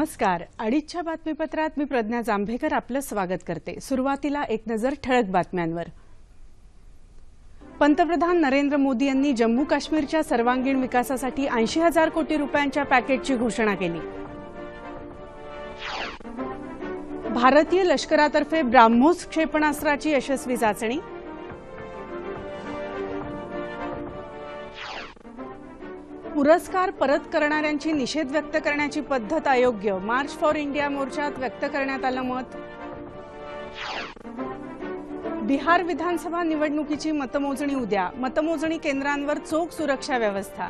नमस्कार. अडीचच्या बातमीपत्रात मी प्रज्ञा जांभेकर आपलं स्वागत करते. सुरुवातीला एक नजर ठळक बातम्यांवर. पंतप्रधान नरेंद्र मोदी यांनी जम्मू काश्मीरच्या सर्वांगीण विकासासाठी ऐंशी हजार कोटी रुपयांच्या पॅकेजची घोषणा केली. भारतीय लष्करातर्फे ब्राह्मोस क्षेपणास्त्राची यशस्वी चाचणी पुरस्कार परत करणाऱ्यांची निषेध व्यक्त करण्याची पद्धत अयोग्य. मार्च फॉर इंडिया मोर्चात व्यक्त करण्यात आलं मत. बिहार विधानसभा निवडणुकीची मतमोजणी उद्या. मतमोजणी केंद्रांवर चोख सुरक्षा व्यवस्था.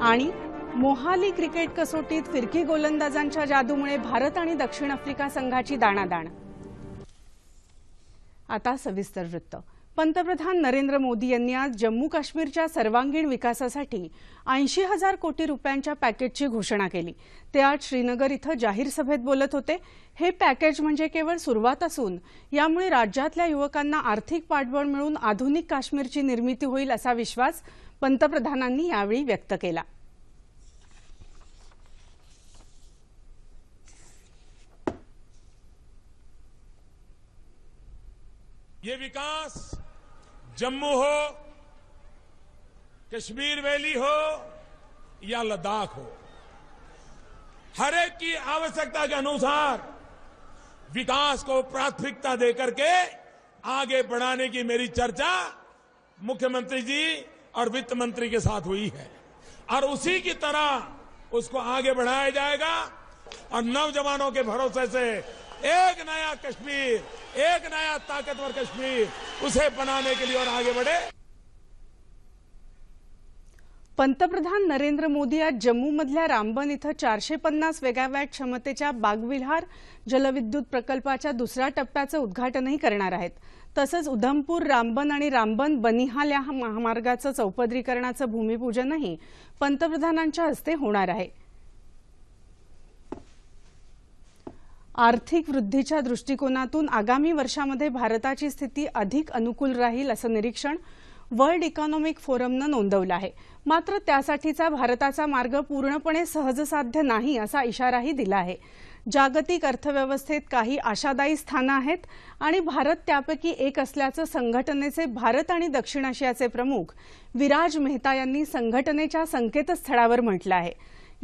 आणि मोहाली क्रिकेट कसोटीत फिरकी गोलंदाजांच्या जादूमुळे भारत आणि दक्षिण आफ्रिका संघाची दाणादाण. आता सविस्तर वृत्त. पंतप्रधान नरेंद्र मोदी यांनी आज जम्मू काश्मीरच्या सर्वांगीण विकासासाठी ऐंशी हजार कोटी रुपयांच्या पॅकेजची घोषणा केली. ते आज श्रीनगर इथं जाहीर सभेत बोलत होते. हे पॅकेज म्हणजे केवळ सुरुवात असून यामुळे राज्यातल्या युवकांना आर्थिक पाठबळ मिळून आधुनिक काश्मीरची निर्मिती होईल असा विश्वास पंतप्रधानांनी यावेळी व्यक्त केला. ये विकास जम्मू हो, कश्मीर वैली हो या लद्दाख हो। हर एक की आवश्यकता के अनुसार विकास को प्राथमिकता देकर के आगे बढ़ाने की मेरी चर्चा मुख्यमंत्री जी और वित्त मंत्री के साथ हुई है। और उसी की तरह उसको आगे बढ़ाया जाएगा और नौजवानों के भरोसे से एक नया कश्मीर एक नया ताकतवर कश्मीर उसे बनाने के लिए और आगे बढ़े। पंतप्रधान नरेंद्र मोदी आज जम्मूमधल्या रामबन इथं चारशे पन्नास वेगावॅट क्षमतेच्या बागविल्हार जलविद्युत प्रकल्पाच्या दुसऱ्या टप्प्याचं उद्घाटनही करणार आहेत. तसंच उधमपूर रामबन आणि रामबन बनिहाल या महामार्गाचं चौपदरीकरणाचं भूमिपूजनही पंतप्रधानांच्या हस्ते होणार आहे. आर्थिक वृद्धीच्या दृष्टिकोनातून आगामी वर्षामध्ये भारताची स्थिती अधिक अनुकूल राहील असं निरीक्षण वर्ल्ड इकॉनॉमिक फोरमनं नोंदवलं आहे. मात्र त्यासाठीचा भारताचा मार्ग पूर्णपणे सहजसाध्य नाही असा इशाराही दिला आहे. जागतिक अर्थव्यवस्थेत काही आशादायी स्थानं आहेत आणि भारत त्यापैकी एक असल्याचं संघटनेचे भारत आणि दक्षिण आशियाचे प्रमुख विराज मेहता यांनी संघटनेच्या संकेतस्थळावर म्हटलं आहे.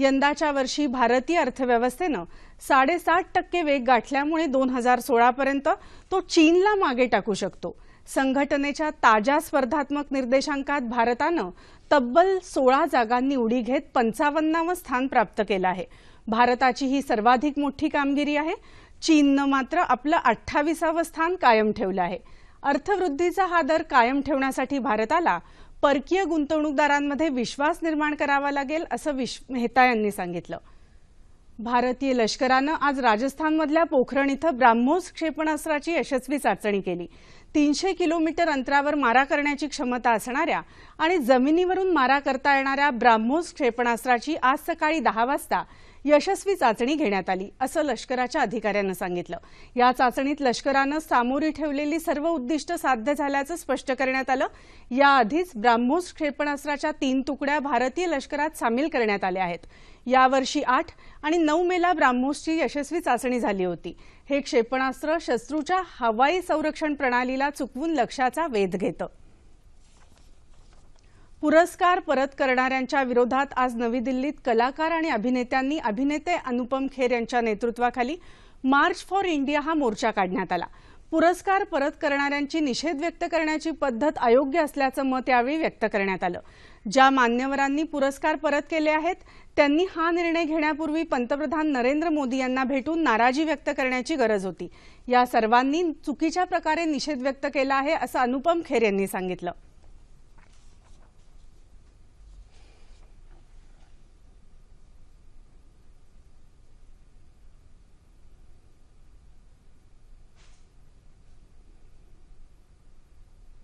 यंदाच्या वर्षी भारतीय अर्थव्यवस्थेनं साडेसात टक्के वेग गाठल्यामुळे दोन हजार सोळापर्यंत तो चीनला मागे टाकू शकतो. संघटनेच्या ताज्या स्पर्धात्मक निर्देशांकात भारतानं तब्बल सोळा जागांनी उडी घेत पंचावन्नावं स्थान प्राप्त केलं आहे. भारताची ही सर्वाधिक मोठी कामगिरी आहे. चीननं मात्र आपलं अठ्ठावीसावं स्थान कायम ठेवलं आहे. अर्थवृद्धीचा हा दर कायम ठेवण्यासाठी भारताला परकीय गुंतवणूकदारांमध्ये विश्वास निर्माण करावा लागेल असं मेहता यांनी सांगितलं. भारतीय लष्करानं आज राजस्थानमधल्या पोखरण इथं ब्राह्मोस क्षेपणास्त्राची यशस्वी चाचणी केली. तीनशे किलोमीटर अंतरावर मारा करण्याची क्षमता असणाऱ्या आणि जमिनीवरून मारा करता येणाऱ्या ब्राह्मोस क्षेपणास्त्राची आज सकाळी दहा वाजता यशस्वी चाचणी घेण्यात आली असं लष्कराच्या अधिकाऱ्यानं सांगितलं. या चाचणीत लष्करानं सामोरी ठेवलेली सर्व उद्दिष्ट साध्य झाल्याचं स्पष्ट करण्यात आलं. याआधीच ब्राह्मोस क्षेपणास्त्राच्या तीन तुकड्या भारतीय लष्करात सामील करण्यात आल्या आहेत. यावर्षी आठ आणि नऊ मेला ब्राह्मोसची यशस्वी चाचणी झाली होती. हे क्षेपणास्त्र शत्रूच्या हवाई संरक्षण प्रणालीला चुकवून लक्ष्याचा वेध घेतं. पुरस्कार परत करणाऱ्यांच्या विरोधात आज नवी दिल्लीत कलाकार आणि अभिनेत्यांनी अभिनेते अनुपम खेर यांच्या नेतृत्वाखाली मार्च फॉर इंडिया हा मोर्चा काढण्यात आला. पुरस्कार परत करणाऱ्यांची निषेध व्यक्त करण्याची पद्धत अयोग्य असल्याचं मत यावेळी व्यक्त करण्यात आलं. ज्या मान्यवरांनी पुरस्कार परत केले आहेत त्यांनी हा निर्णय घेण्यापूर्वी पंतप्रधान नरेंद्र मोदी यांना भेटून नाराजी व्यक्त करण्याची गरज होती. या सर्वांनी चुकीच्या प्रकारे निषेध व्यक्त केला आहे असं अनुपम खेर यांनी सांगितलं.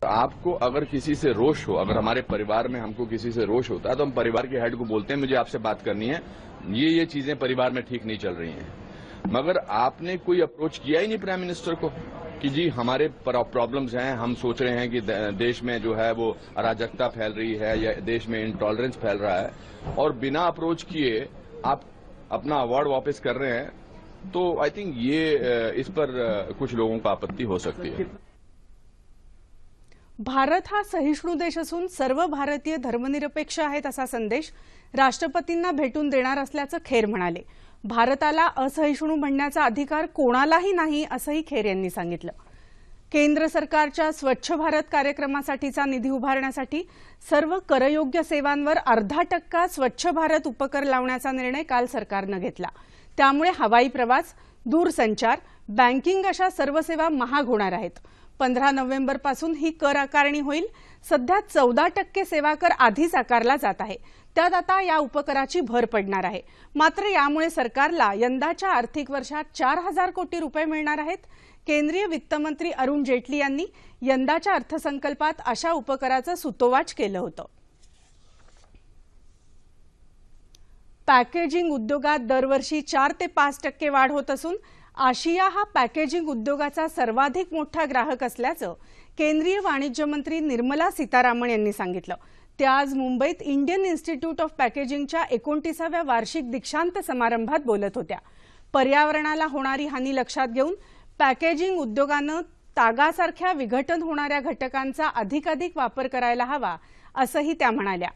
आपको अगर किसी से रोष हो, अगर हमारे परिवार में हमको किसी से रोष होता है तो हम परिवार के हेड को बोलते हैं, मुझे आपसे बात करनी है। ये ये चीज़ें परिवार में ठीक नहीं चल रही हैं। मगर आपने कोई अप्रोच किया ही नहीं प्राइम मिनिस्टर को कि जी, हमारे प्रॉब्लम्स हैं, हम सोच रहे हैं कि देश में जो है वो अराजकता फैल रही है या देश में इंटॉलरेंस फैल रहा है। और बिना अप्रोच किए आप अपना अवार्ड वापस कर रहे हैं तो आई थिंक ये, इस पर, कुछ लोगों को आपत्ति हो सकती है। भारत हा सहिष्णू देश असून सर्व भारतीय धर्मनिरपेक्ष आहेत असा संदेश राष्ट्रपतींना भेटून देणार असल्याचं खेर म्हणाले. भारताला असहिष्णू म्हणण्याचा अधिकार कोणालाही नाही असंही खेर यांनी सांगितलं. केंद्र सरकारच्या स्वच्छ भारत कार्यक्रमासाठीचा निधी उभारण्यासाठी सर्व करयोग्य सेवांवर अर्धा टक्का स्वच्छ भारत उपकर लावण्याचा निर्णय काल सरकारनं घेतला. त्यामुळे हवाई प्रवास दूरसंचार बँकिंग अशा सर्व सेवा महाग होणार आहेत. पंधरा नोव्हेंबरपासून ही कर आकारणी होईल. सध्या चौदा टक्के सेवा कर आधीच आकारला जात आहे. त्यात आता या उपकराची भर पडणार आहे. मात्र यामुळे सरकारला यंदाच्या आर्थिक वर्षात चार हजार कोटी रुपये मिळणार आहेत. केंद्रीय वित्तमंत्री अरुण जेटली यांनी यंदाच्या अर्थसंकल्पात अशा उपकराचं सुतोवाच केलं होतं. पॅकेजिंग उद्योगात दरवर्षी चार ते पाच टक्के वाढ होत असून आशिया हा पॅकेजिंग उद्योगाचा सर्वाधिक मोठा ग्राहक असल्याचं केंद्रीय वाणिज्य मंत्री निर्मला सीतारामन यांनी सांगितलं. त्या आज मुंबईत इंडियन इन्स्टिट्यूट ऑफ पॅकेजिंगच्या एकोणतीसाव्या वार्षिक दीक्षांत समारंभात बोलत होत्या. पर्यावरणाला होणारी हानी लक्षात घेऊन पॅकेजिंग उद्योगानं तागासारख्या विघटन होणाऱ्या घटकांचा अधिकाधिक वापर करायला हवा असंही त्या म्हणाल्या.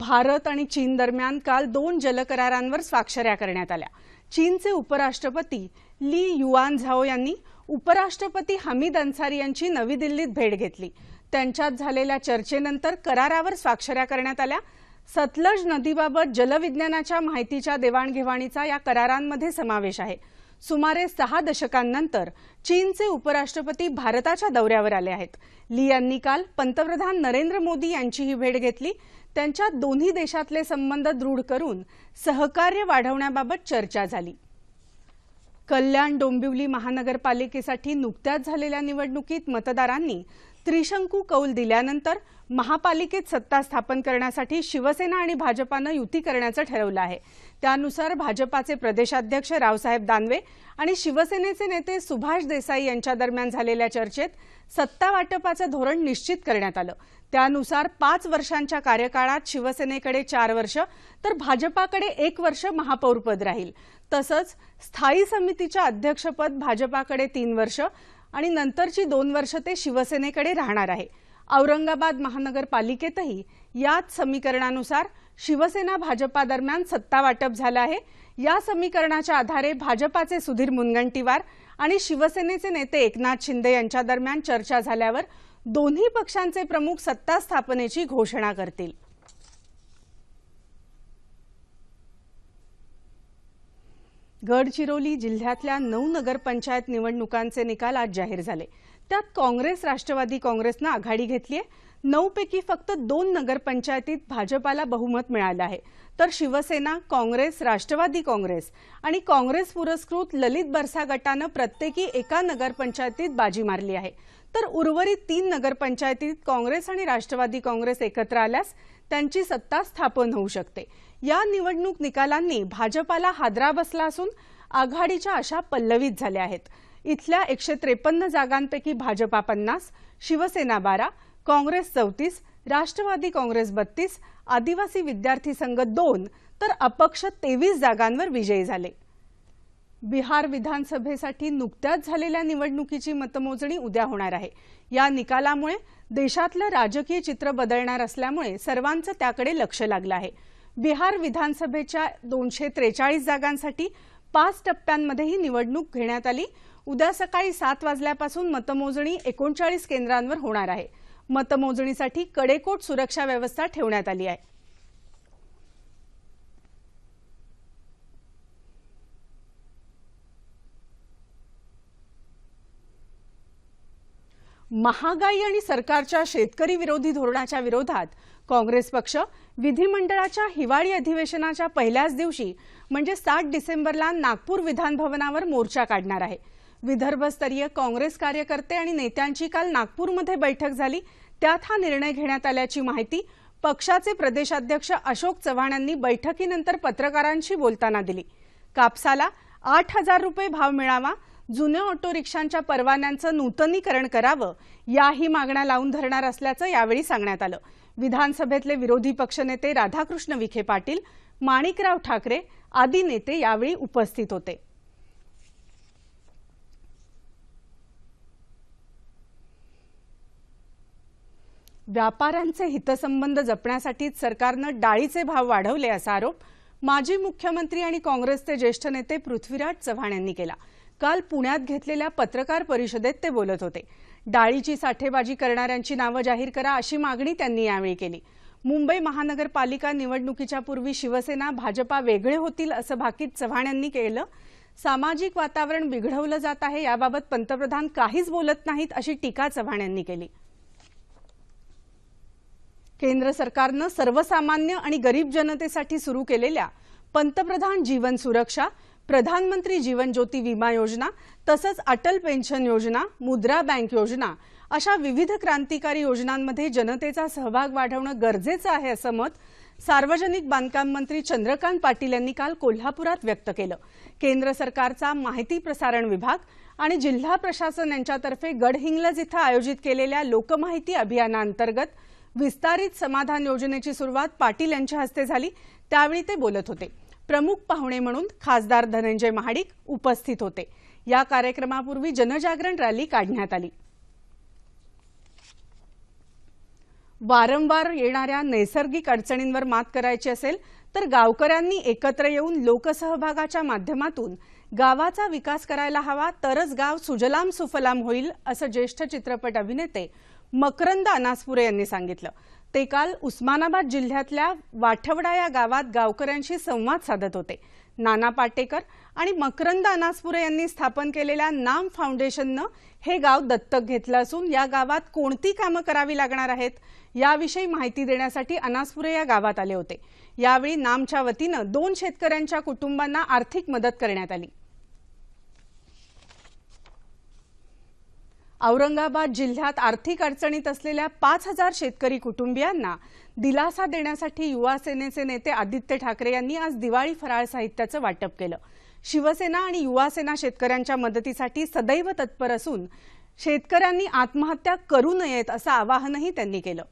भारत आणि चीन दरम्यान काल दोन जलकरारांवर स्वाक्षऱ्या करण्यात आल्या. चीनचे उपराष्ट्रपती ली युआन झाओ यांनी उपराष्ट्रपती हमीद अन्सारी यांची नवी दिल्लीत भेट घेतली. त्यांच्यात झालेल्या चर्चेनंतर करारावर स्वाक्षऱ्या करण्यात आल्या. सतलज नदीबाबत जलविज्ञानाच्या माहितीच्या देवाणघेवाणीचा या करारांमध्ये समावेश आहे. सुमारे सहा दशकांनंतर चीनचे उपराष्ट्रपती भारताच्या दौऱ्यावर आले आहेत. ली यांनी काल पंतप्रधान नरेंद्र मोदी यांचीही भेट घेतली. त्यांच्या दोन्ही देशातले संबंध दृढ करून सहकार्य वाढवण्याबाबत चर्चा झाली. कल्याण डोंबिवली महानगरपालिकेसाठी नुकत्याच झालेल्या निवडणुकीत मतदारांनी त्रिशंकू कौल दिल्यानंतर महापालिकेत सत्ता स्थापन करण्यासाठी शिवसेना आणि भाजपानं युती करण्याचं ठरवलं आहे. त्यानुसार भाजपाचे प्रदेशाध्यक्ष रावसाहेब दानवे आणि शिवसेनेचे नेते सुभाष देसाई यांच्या दरम्यान झालेल्या चर्चेत सत्ता वाटपाचं धोरण निश्चित करण्यात आलं. त्यानुसार पाच वर्षांच्या कार्यकाळात शिवसेनेकडे चार वर्ष तर भाजपाकडे एक वर्ष महापौरपद राहील. तसंच स्थायी समितीच्या अध्यक्षपद भाजपाकडे तीन वर्ष आणि नंतरची दोन वर्ष ते शिवसेनेकडे राहणार आहे. औरंगाबाद महानगरपालिकेतही याच समीकरणानुसार शिवसेना भाजपा दरम्यान सत्ता वाटप झालं आहे. या समीकरणाच्या आधारे भाजपाचे सुधीर मुनगंटीवार आणि शिवसेनेचे नेते एकनाथ शिंदे यांच्या दरम्यान चर्चा झाल्यावर दोन्ही पक्षांचे प्रमुख सत्ता स्थापनेची घोषणा करतील. गडचिरोली जिल्ह्यातल्या नऊ नगरपंचायत निवडणुकांचे निकाल आज जाहीर झाले. त्यात काँग्रेस राष्ट्रवादी काँग्रेसनं आघाडी घेतली आहे. नऊपैकी फक्त दोन नगरपंचायतीत भाजपाला बहुमत मिळालं आहे. तर शिवसेना काँग्रेस राष्ट्रवादी काँग्रेस आणि काँग्रेस पुरस्कृत ललित बरसा गटानं प्रत्येकी एका नगरपंचायतीत बाजी मारली आहे. तर उर्वरित तीन नगरपंचायतीत काँग्रेस आणि राष्ट्रवादी काँग्रेस एकत्र आल्यास त्यांची सत्ता स्थापन होऊ शकते. या निवडणूक निकालांनी भाजपाला हादरा बसला असून आघाडीच्या आशा पल्लवित झाल्या आहेत. इथल्या एकशे त्रेपन्न जागांपैकी भाजपा पन्नास शिवसेना बारा काँग्रेस चौतीस राष्ट्रवादी काँग्रेस बत्तीस आदिवासी विद्यार्थी संघ दोन तर अपक्ष तेवीस जागांवर विजयी झाले. बिहार विधानसभेसाठी नुकत्याच झालेल्या निवडणुकीची मतमोजणी उद्या होणार आहे. या निकालामुळे देशातलं राजकीय चित्र बदलणार असल्यामुळे सर्वांचं त्याकडे लक्ष लागलं आहे. बिहार विधानसभेच्या दोनशे त्रेचाळीस जागांसाठी पाच टप्प्यांमध्ये ही निवडणूक घेण्यात आली. उद्या सकाळी सात वाजल्यापासून मतमोजणी एकोणचाळीस केंद्रांवर होणार आहे. मतमोजणीसाठी कडेकोट सुरक्षा व्यवस्था ठेवण्यात आली आहे. महागाई आणि सरकारच्या शेतकरी विरोधी धोरणाच्या विरोधात काँग्रेस पक्ष विधिमंडळाच्या हिवाळी अधिवेशनाच्या पहिल्याच दिवशी म्हणजे सात डिसेंबरला नागपूर विधानभवनावर मोर्चा काढणार आहे. विदर्भस्तरीय काँग्रेस कार्यकर्ते आणि नेत्यांची काल नागपूरमध्ये बैठक झाली. त्यात हा निर्णय घेण्यात आल्याची माहिती पक्षाचे प्रदेशाध्यक्ष अशोक चव्हाण यांनी बैठकीनंतर पत्रकारांशी बोलताना दिली. कापसाला आठ हजार रुपये भाव मिळावा जुन्या ऑटो रिक्षांच्या परवान्यांचं नूतनीकरण करावं याही मागण्या लावून धरणार असल्याचं यावेळी सांगण्यात आलं. विधानसभेतले विरोधी पक्षनेते राधाकृष्ण विखे पाटील माणिकराव ठाकरे आदी नेते यावेळी उपस्थित होते. व्यापाऱ्यांचे हितसंबंध जपण्यासाठीच सरकारनं डाळीचे भाव वाढवले असा आरोप माजी मुख्यमंत्री आणि काँग्रेसचे ज्येष्ठ नेते पृथ्वीराज चव्हाण यांनी केला. काल पुण्यात घेतलेल्या पत्रकार परिषदेत ते बोलत होते. डाळीची साठेबाजी करणाऱ्यांची नावं जाहीर करा अशी मागणी त्यांनी यावेळी केली. मुंबई महानगरपालिका निवडणुकीच्या पूर्वी शिवसेना भाजपा वेगळे होतील असं भाकीत चव्हाण यांनी केलं. सामाजिक वातावरण बिघडवलं जात आहे याबाबत पंतप्रधान काहीच बोलत नाहीत अशी टीका चव्हाण यांनी केली. केंद्र सरकारनं सर्वसामान्य आणि गरीब जनतेसाठी सुरू केलेल्या पंतप्रधान जीवन सुरक्षा प्रधानमंत्री जीवन ज्योती विमा योजना तसंच अटल पेन्शन योजना मुद्रा बँक योजना अशा विविध क्रांतिकारी योजनांमध्ये जनतेचा सहभाग वाढवणं गरजेचं आहे असं मत सार्वजनिक बांधकाम मंत्री चंद्रकांत पाटील यांनी काल कोल्हापुरात व्यक्त केलं. केंद्र सरकारचा माहिती प्रसारण विभाग आणि जिल्हा प्रशासन यांच्यातर्फे गडहिंग्लज इथं आयोजित केलेल्या लोकमाहिती अभियानाअंतर्गत विस्तारित समाधान योजनेची सुरुवात पाटील यांच्या हस्ते झाली त्यावेळी ते बोलत होते. प्रमुख पाहुणे म्हणून खासदार धनंजय महाडिक उपस्थित होते. या कार्यक्रमापूर्वी जनजागरण रॅली काढण्यात आली. वारंवार येणाऱ्या नैसर्गिक अडचणींवर मात करायची असेल तर गावकऱ्यांनी एकत्र येऊन लोकसहभागाच्या माध्यमातून गावाचा विकास करायला हवा तरच गाव सुजलाम सुफलाम होईल असं ज्येष्ठ चित्रपट अभिनेते मकरंद अनासपुरे यांनी सांगितलं. ते काल उस्मानाबाद जिल्ह्यातल्या वाठवडा या गावात गावकऱ्यांशी संवाद साधत होते. नाना पाटेकर आणि मकरंद अनासपुरे यांनी स्थापन केलेल्या नाम फाउंडेशननं हे गाव दत्तक घेतलं असून या गावात कोणती कामं करावी लागणार आहेत याविषयी माहिती देण्यासाठी अनासपुरे या गावात आले होते. यावेळी नामच्या वतीनं दोन शेतकऱ्यांच्या कुटुंबांना आर्थिक मदत करण्यात आली. औरंगाबाद जिल्ह्यात आर्थिक अडचणीत असलेल्या पाच हजार शेतकरी कुटुंबियांना दिलासा देण्यासाठी युवा सेनेचे नेते आदित्य ठाकरे यांनी आज दिवाळी फराळ साहित्याचं वाटप केलं. शिवसेना आणि युवा सेना शेतकऱ्यांच्या मदतीसाठी सदैव तत्पर असून शेतकऱ्यांनी आत्महत्या करू नयेत असं आवाहनही त्यांनी केलं.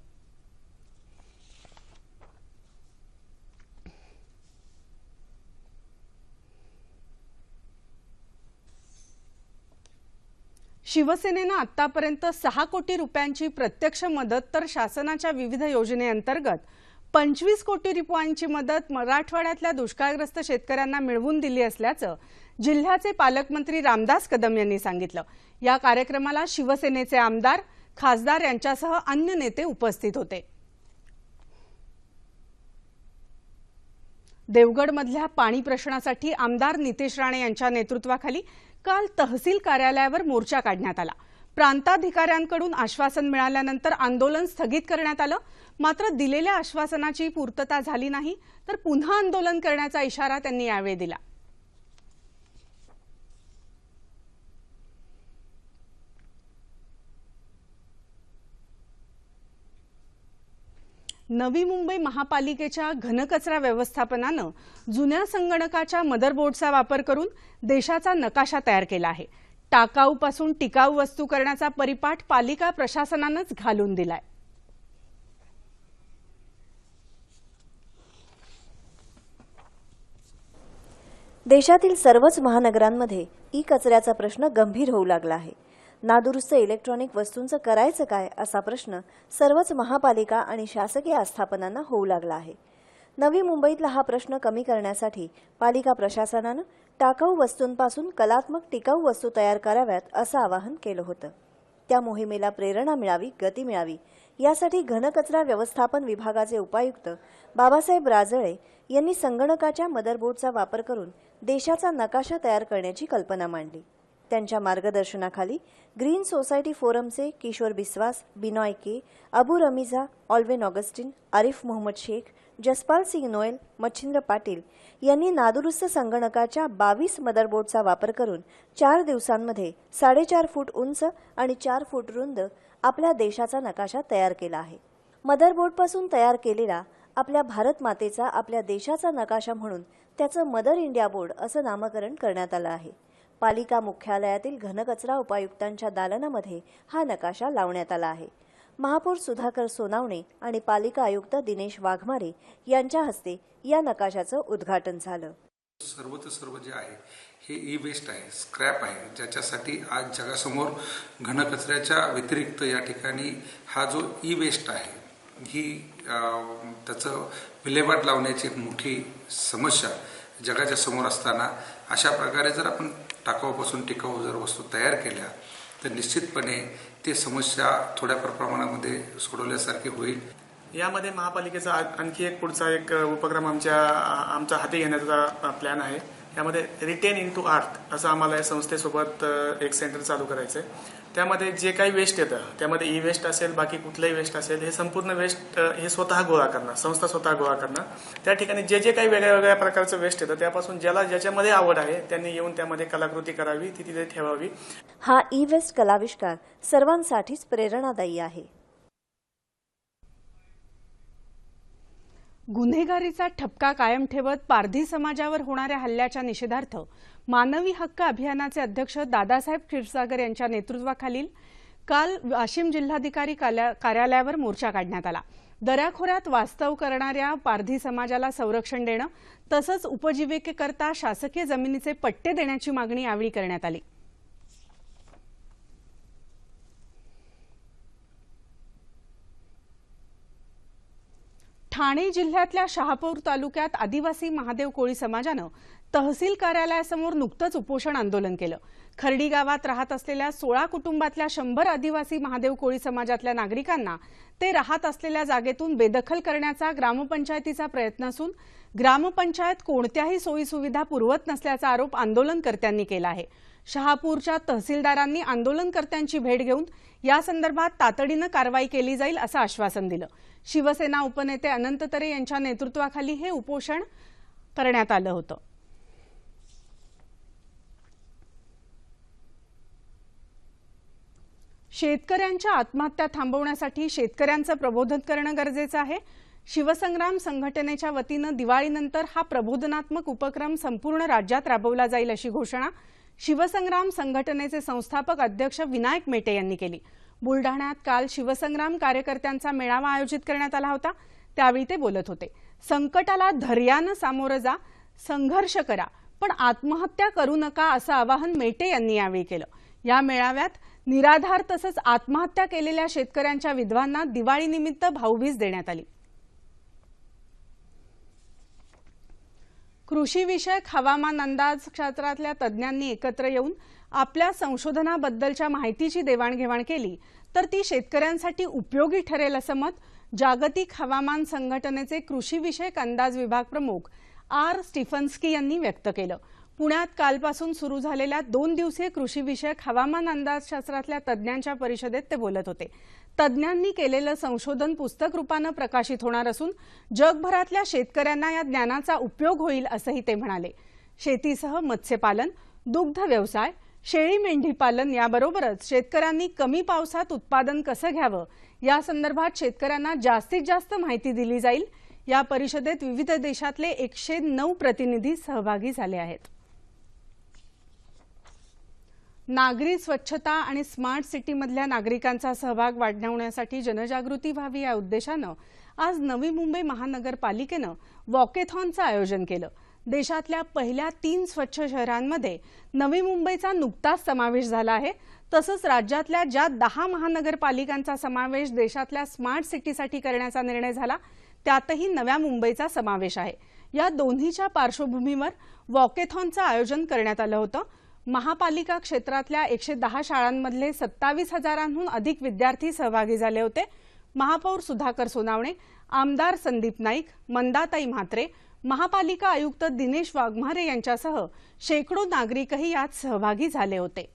शिवसेनेनं आतापर्यंत सहा कोटी रुपयांची प्रत्यक्ष मदत तर शासनाच्या विविध योजनेअंतर्गत पंचवीस कोटी रुपयांची मदत मराठवाड्यातल्या दुष्काळग्रस्त शेतकऱ्यांना मिळवून दिली असल्याचं जिल्ह्याचे पालकमंत्री रामदास कदम यांनी सांगितलं. या कार्यक्रमाला शिवसेनेचे आमदार खासदार यांच्यासह अन्य नेते उपस्थित होते. देवगडमधल्या पाणी प्रश्नासाठी आमदार नितेश राणे यांच्या नेतृत्वाखाली काल तहसील कार्यालयावर मोर्चा काढण्यात आला. प्रांताधिकाऱ्यांकडून आश्वासन मिळाल्यानंतर आंदोलन स्थगित करण्यात आलं. मात्र दिलेल्या आश्वासनाची पूर्तता झाली नाही तर पुन्हा आंदोलन करण्याचा इशारा त्यांनी यावेळी दिला. नवी मुंबई महापालिकेच्या घनकचरा व्यवस्थापनानं जुन्या संगणकाच्या मदरबोर्डचा वापर करून देशाचा नकाशा तयार केला आहे. टाकाऊपासून टिकाऊ वस्तू करण्याचा परिपाठ पालिका प्रशासनानंच घालून दिलाय. देशातील सर्वच महानगरांमध्ये ई कचऱ्याचा प्रश्न गंभीर होऊ लागला आहे. नादुरुस्त इलेक्ट्रॉनिक वस्तूंचं करायचं काय असा प्रश्न सर्वच महापालिका आणि शासकीय आस्थापनांना होऊ लागला आहे. नवी मुंबईतला हा प्रश्न कमी करण्यासाठी पालिका प्रशासनानं टाकाऊ वस्तूंपासून कलात्मक टिकाऊ वस्तू तयार कराव्यात असं आवाहन केलं होतं. त्या मोहिमेला प्रेरणा मिळावी गती मिळावी यासाठी घनकचरा व्यवस्थापन विभागाचे उपायुक्त बाबासाहेब राजळे यांनी संगणकाच्या मदरबोर्डचा वापर करून देशाचा नकाशा तयार करण्याची कल्पना मांडली. त्यांच्या मार्गदर्शनाखाली green society फोरमचे Kishore Biswas Binoy K Abu Ramiza Olwen Augustine Arif Mohammed Shaikh Jaspal Singh Noel Machhindra Patil यांनी नादुरुस्त संगणकाच्या बावीस मदरबोर्डचा वापर करून चार दिवसांमध्ये साडेचार फूट उंच आणि चार फूट रुंद आपल्या देशाचा नकाशा तयार केला आहे. मदरबोर्डपासून तयार केलेला आपल्या भारत मातेचा आपल्या देशाचा नकाशा म्हणून त्याचं मदर इंडिया बोर्ड असं नामकरण करण्यात आलं आहे. पालिका मुख्यालयातील घनकचरा उपायुक्तांच्या दालनामध्ये हा नकाशा लावण्यात आला आहे. महापौर सुधाकर सोनावणे आणि पालिका आयुक्त दिनेश वाघमारे यांच्या हस्ते या नकाशाचं उद्घाटन झालं. सर्वच सर्व जे आहे हे ई वेस्ट आहे स्क्रॅप आहे ज्याच्यासाठी आज जगासमोर घनकचऱ्याच्या व्यतिरिक्त या ठिकाणी हा जो ई वेस्ट आहे ही त्याचं विल्हेवाट लावण्याची एक मोठी समस्या जगाच्या समोर असताना अशा प्रकारे जर आपण टाकाऊपासून टिकाऊ जर वस्तू तयार केल्या तर निश्चितपणे ते समस्या थोड्याफार प्रमाणामध्ये सोडवल्यासारखी होईल. यामध्ये महापालिकेचा आणखी एक पुढचा एक उपक्रम आमच्या आमचा हाती घेण्याचा प्लॅन आहे. यामध्ये रिटेन इन टू आर्ट असं आम्हाला या संस्थेसोबत एक सेंटर चालू करायचं आहे त्यामध्ये जे काही वेस्ट येतं त्यामध्ये ई वेस्ट असेल बाकी कुठलंही वेस्ट असेल हे संपूर्ण वेस्ट हे स्वतः गोळा करणं संस्था स्वतः गोळा करणं. त्या ठिकाणी जे जे काही वेगळ्या वेगळ्या प्रकारचं वेस्ट येतं त्यापासून ज्याला ज्याच्यामध्ये आवड आहे त्यांनी येऊन त्यामध्ये कलाकृती करावी ती तिथे ठेवावी. हा ई वेस्ट कलाविष्कार सर्वांसाठीच प्रेरणादायी आहे. गुन्हेगारीचा ठपका कायम ठेवत पारधी समाजावर होणाऱ्या हल्ल्याच्या निषेधार्थ मानवी हक्क अभियानाचे अध्यक्ष दादासाहेब क्षीरसागर यांच्या नेतृत्वाखालील काल वाशिम जिल्हाधिकारी काल्या- कार्यालयावर मोर्चा काढण्यात आला. दऱ्याखोऱ्यात वास्तव करणाऱ्या पारधी समाजाला संरक्षण देणं तसंच उपजीविकेकरता शासकीय जमिनीचे पट्टे देण्याची मागणी यावेळी करण्यात आली. ठाणे जिल्ह्यातल्या शहापूर तालुक्यात आदिवासी महादेव कोळी समाजानं तहसील कार्यालयासमोर नुकतंच उपोषण आंदोलन केलं. खर्डी गावात राहत असलेल्या सोळा कुटुंबातल्या शंभर आदिवासी महादेव कोळी समाजातल्या नागरिकांना ते राहत असलेल्या जागेतून बेदखल करण्याचा ग्रामपंचायतीचा प्रयत्न असून ग्रामपंचायत कोणत्याही सोयीसुविधा पुरवत नसल्याचा आरोप आंदोलनकर्त्यांनी केला आहे. शहापूरच्या तहसीलदारांनी आंदोलनकर्त्यांची भेट घेऊन या संदर्भात तातडीनं कारवाई केली जाईल असं आश्वासन दिलं. शिवसेना उपनेते अनंत तरे यांच्या नेतृत्वाखाली हे उपोषण करण्यात आलं होतं. शेतकऱ्यांच्या आत्महत्या थांबवण्यासाठी शेतकऱ्यांचं प्रबोधन करणं गरजेचं आहे. शिवसंग्राम संघटनेच्या वतीनं दिवाळीनंतर हा प्रबोधनात्मक उपक्रम संपूर्ण राज्यात राबवला जाईल अशी घोषणा शिवसंग्राम संघटनेचे संस्थापक अध्यक्ष विनायक मेटे यांनी केली. बुलढाण्यात काल शिवसंग्राम कार्यकर्त्यांचा मेळावा आयोजित करण्यात आला होता. त्यावेळी ते बोलत होते. संकटाला धैर्यानं सामोरं जा संघर्ष करा पण आत्महत्या करू नका असं आवाहन मेटे यांनी यावेळी केलं. या मेळाव्यात निराधार तसंच आत्महत्या केलेल्या शेतकऱ्यांच्या विधवांना दिवाळीनिमित्त भाऊबीज देण्यात आली. कृषीविषयक हवामान अंदाज क्षेत्रातल्या तज्ज्ञांनी एकत्र येऊन आपल्या संशोधनाबद्दलच्या माहितीची देवाणघेवाण केली तर ती शेतकऱ्यांसाठी उपयोगी ठरेल असं मत जागतिक हवामान संघटनेचे कृषीविषयक अंदाज विभाग प्रमुख आर स्टीफन्स्की यांनी व्यक्त केलं. पुण्यात कालपासून सुरू झालेल्या दोन दिवसीय कृषीविषयक हवामान अंदाजशास्त्रातल्या तज्ज्ञांच्या परिषदेत ते बोलत होते. तज्ज्ञांनी केलेलं संशोधन पुस्तक रूपानं प्रकाशित होणार असून जगभरातल्या शेतकऱ्यांना या ज्ञानाचा उपयोग होईल असंही ते म्हणाले. शेतीसह मत्स्यपालन दुग्ध व्यवसाय शेळी मेंढी पालन याबरोबरच शेतकऱ्यांनी कमी पावसात उत्पादन कसं घ्यावं या संदर्भात शेतकऱ्यांना जास्तीत जास्त माहिती दिली जाईल. या परिषदेत विविध देशातले एकशे नऊ प्रतिनिधी सहभागी झाले आहेत. नागरी स्वच्छता आणि स्मार्ट सिटीमधल्या नागरिकांचा सहभाग वाढवण्यासाठी जनजागृती व्हावी या उद्देशानं आज नवी मुंबई महानगरपालिकेनं वॉकेथॉनचं आयोजन केलं. देशातल्या पहिल्या तीन स्वच्छ शहरांमध्ये नवी मुंबईचा नुकताच समावेश झाला आहे. तसंच राज्यातल्या ज्या दहा महानगरपालिकांचा समावेश देशातल्या स्मार्ट सिटीसाठी करण्याचा निर्णय झाला त्यातही नव्या मुंबईचा समावेश आहे. या दोन्हीच्या पार्श्वभूमीवर वॉकेथॉनचं आयोजन करण्यात आलं होतं. महापालिका क्षेत्रातल्या एकशे दहा शाळांमधले सत्तावीस हजारांहून अधिक विद्यार्थी सहभागी झाले होते. महापौर सुधाकर सोनावणे आमदार संदीप नाईक मंदाताई म्हात्रे महापालिका आयुक्त दिनेश वाघमारे यांच्यासह शेकडो नागरिकही यात सहभागी झाले होते.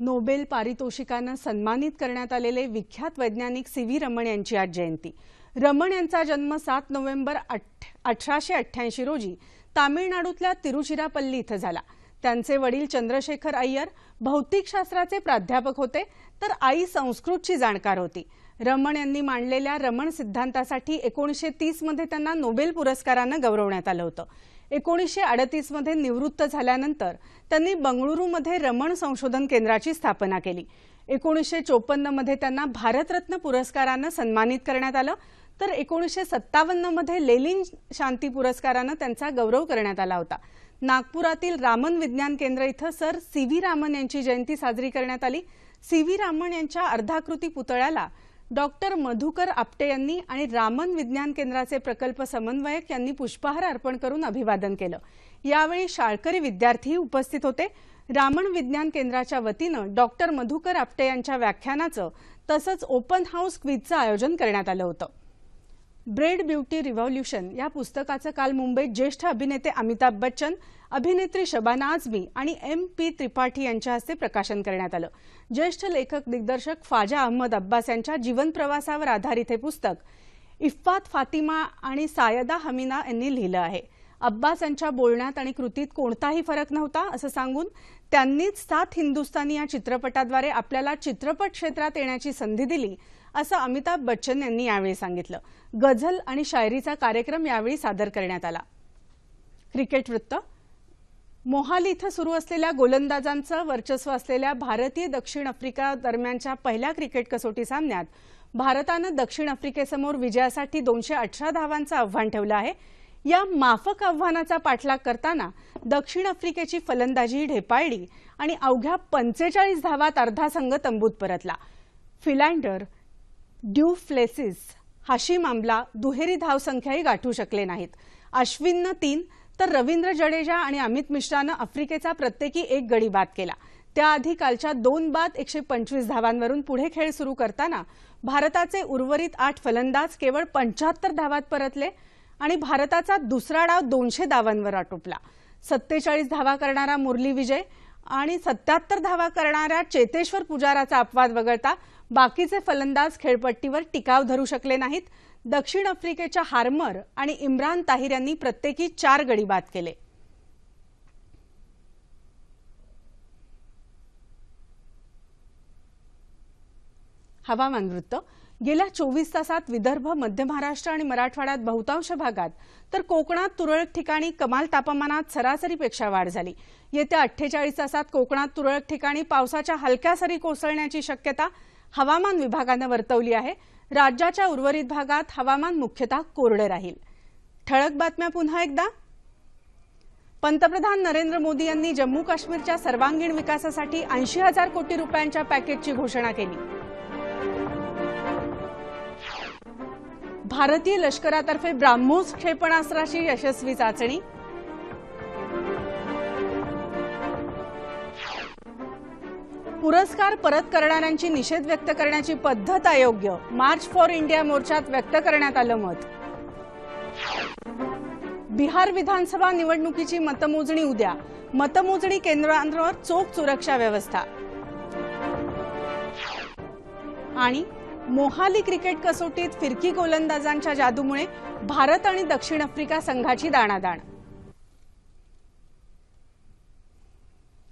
नोबेल पारितोषिकानं सन्मानित करण्यात आलेले विख्यात वैज्ञानिक सी व्ही रमण यांची आज जयंती. रमण यांचा जन्म सात नोव्हेंबर अठराशे अठ्ठ्याऐंशी रोजी तामिळनाडूतल्या तिरुचिरापल्ली इथं झाला. त्यांचे वडील चंद्रशेखर अय्यर भौतिकशास्त्राचे प्राध्यापक होते तर आई संस्कृतची जाणकार होती. रमण यांनी मांडलेल्या रमण सिद्धांतासाठी एकोणीसशे तीसमध्ये त्यांना नोबेल पुरस्कारानं गौरवण्यात आलं होतं. एकोणीसशे अडतीसमध्ये निवृत्त झाल्यानंतर त्यांनी बंगळुरूमध्ये रमण संशोधन केंद्राची स्थापना केली. एकोणीसशे चोपन्नमध्ये त्यांना भारतरत्न पुरस्कारानं सन्मानित करण्यात आलं तर एकोणीसशे सत्तावन्नमध्ये लेलिन शांती पुरस्कारानं त्यांचा गौरव करण्यात आला होता. नागपुरातील रामन विज्ञान केंद्र इथं सर सी व्ही रामन यांची जयंती साजरी करण्यात आली. सी व्ही रामन यांच्या अर्धाकृती पुतळ्याला डॉक्टर मधुकर आपटे यांनी आणि रामन विज्ञान केंद्राचे प्रकल्प समन्वयक यांनी पुष्पहार अर्पण करून अभिवादन केलं. यावेळी शाळकरी विद्यार्थी उपस्थित होते. रामन विज्ञान केंद्राच्या वतीनं डॉक्टर मधुकर आपटे यांच्या व्याख्यानाचं तसंच ओपन हाऊस क्विजचं आयोजन करण्यात आलं होतं. ब्रेड ब्युटी रिव्हॉल्युशन या पुस्तकाचं काल मुंबईत ज्येष्ठ अभिनेते अमिताभ बच्चन अभिनेत्री शबाना आझमी आणि एम पी त्रिपाठी यांच्या हस्ते प्रकाशन करण्यात आलं. ज्येष्ठ लेखक दिग्दर्शक फाजा अहमद अब्बास यांच्या जीवन प्रवासावर आधारित हे पुस्तक इफ्फात फातिमा आणि सायदा हमीना यांनी लिहिलं आहे. अब्बास यांच्या बोलण्यात आणि कृतीत कोणताही फरक नव्हता असं सांगून त्यांनीच सात हिंदुस्थानी या चित्रपटाद्वारे आपल्याला चित्रपट क्षेत्रात येण्याची संधी दिली असं अमिताभ बच्चन यांनी यावेळी सांगितलं. गझल आणि शायरीचा कार्यक्रम यावेळी सादर करण्यात आला. क्रिकेट वृत्त. मोहाली इथं सुरू असलेल्या गोलंदाजांचं वर्चस्व असलेल्या भारतीय दक्षिण आफ्रिका दरम्यानच्या पहिल्या क्रिकेट कसोटी सामन्यात भारतानं दक्षिण आफ्रिकेसमोर विजयासाठी दोनशे अठरा धावांचं आव्हान ठेवलं आहे. या माफक आव्हानाचा पाठलाग करताना दक्षिण आफ्रिकेची फलंदाजी ढेपाळली आणि अवघ्या पंचेचाळीस धावात अर्धा संघ तंबूत परतला. फिलँडर ड्यू फ्लेसिस हाशिम आमला दुहेरी धावसंख्याही गाठू शकले नाहीत. अश्विननं तीन तर रवींद्र जडेजा आणि अमित मिश्रानं आफ्रिकेचा प्रत्येकी एक गडी बाद केला. त्याआधी कालच्या दोन बाद एकशे पंचवीस धावांवरून पुढे खेळ सुरू करताना भारताचे उर्वरित आठ फलंदाज केवळ पंच्याहत्तर धावात परतले आणि भारताचा दुसरा डाव दोनशे धावांवर आटोपला. सत्तेचाळीस धावा करणारा मुरली विजय आणि सत्याहत्तर धावा करणाऱ्या चेतेश्वर पुजाराचा अपवाद वगळता बाकीचे फलंदाज खेळपट्टीवर टिकाव धरू शकले नाहीत. दक्षिण आफ्रिकेच्या हार्मर आणि इम्रान ताहिर यांनी प्रत्येकी चार गडी बाद केले. हवामान वृत्त. गेल्या चोवीस तासात विदर्भ मध्य महाराष्ट्र आणि मराठवाड्यात बहुतांश भागात तर कोकणात तुरळक ठिकाणी कमाल तापमानात सरासरीपेक्षा वाढ झाली. येत्या अठ्ठेचाळीस तासात कोकणात तुरळक ठिकाणी पावसाच्या हलक्या सरी कोसळण्याची शक्यता हवामान विभागानं वर्तवली आहे. राज्याच्या उर्वरित भागात हवामान मुख्यतः कोरडे राहील. ठळक बातम्या पुन्हा एकदा. पंतप्रधान नरेंद्र मोदी यांनी जम्मू काश्मीरच्या सर्वांगीण विकासासाठी ऐंशी हजार कोटी रुपयांच्या पॅकेजची घोषणा केली. भारतीय लष्करातर्फे ब्राह्मोस क्षेपणास्त्राची यशस्वी चाचणी. पुरस्कार परत करणाऱ्यांची निषेध व्यक्त करण्याची पद्धत अयोग्य. मार्च फॉर इंडिया मोर्चात व्यक्त करण्यात आलं मत. बिहार विधानसभा निवडणुकीची मतमोजणी उद्या. मतमोजणी केंद्रांवर चोख सुरक्षा व्यवस्था. आणि मोहाली क्रिकेट कसोटीत फिरकी गोलंदाजांच्या जादूमुळे भारत आणि दक्षिण आफ्रिका संघाची दाणादाण.